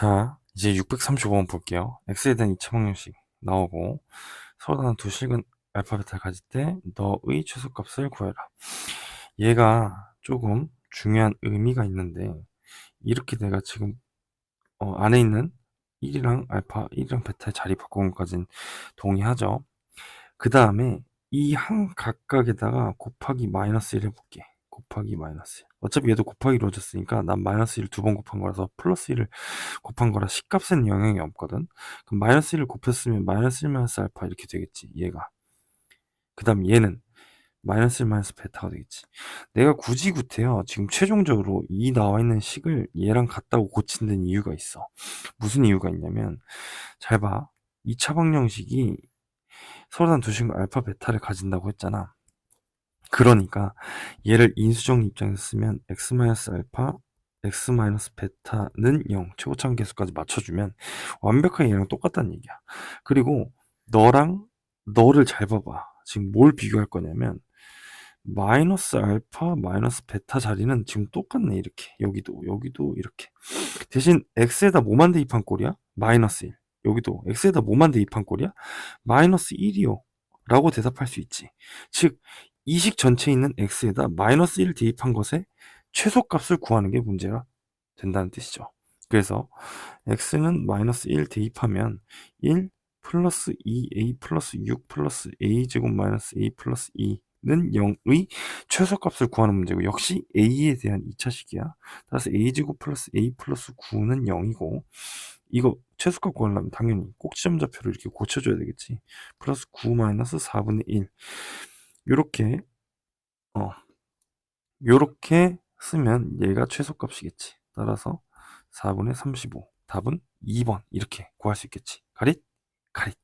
자, 이제 635번 볼게요. x에 대한 2차 방정식 나오고 서로 다른 두 식은 알파 베타를 가질 때 너의 최소값을 구해라. 얘가 조금 중요한 의미가 있는데 이렇게 내가 지금 어, 안에 있는 1이랑 알파, 1이랑 베타의 자리 바꾼 것까진 동의하죠. 그 다음에 이 한 각각에다가 곱하기 마이너스 1 해볼게. 곱하기 마이너스 1. 어차피 얘도 곱하기 이루어졌으니까 난 마이너스 1 두 번 곱한 거라서 플러스 1을 곱한 거라 식값에는 영향이 없거든. 그럼 마이너스 1을 곱했으면 마이너스 1 마이너스 알파 이렇게 되겠지. 얘가. 그 다음 얘는 마이너스 1 마이너스 베타가 되겠지. 내가 굳이 구태여 지금 최종적으로 이 나와 있는 식을 얘랑 같다고 고친 데는 이유가 있어. 무슨 이유가 있냐면 잘 봐. 2차 방정식이 서로 다른 두 식은 알파 베타를 가진다고 했잖아. 그러니까 얘를 인수정 입장에서 쓰면 x 마이너스 알파 x 마이너스 베타는 0 최고차원 계수까지 맞춰주면 완벽하게 얘랑 똑같다는 얘기야. 그리고 너랑 너를 잘 봐봐. 지금 뭘 비교할 거냐면 마이너스 알파 마이너스 베타 자리는 지금 똑같네 이렇게 여기도 여기도 이렇게 대신 x에다 뭐만 대입한 꼴이야? 마이너스 1 여기도 x에다 뭐만 대입한 꼴이야? 마이너스 1이요 라고 대답할 수 있지 즉 이식 전체에 있는 x에다 마이너스 1 대입한 것의 최소값을 구하는 게 문제가 된다는 뜻이죠 그래서 x는 마이너스 1 대입하면 1 플러스 2a 플러스 6 플러스 a제곱 마이너스 a 플러스 2는 0의 최소값을 구하는 문제고 역시 a에 대한 2차식이야. 따라서 a제곱 플러스 a 플러스 9는 0이고 이거 최소값 구하려면 당연히 꼭지점좌표를 이렇게 고쳐줘야 되겠지. 플러스 9 마이너스 4분의 1 요렇게 어 요렇게 쓰면 얘가 최소값이겠지. 따라서 4분의 35 답은 2번 이렇게 구할 수 있겠지. 가릿? 가릿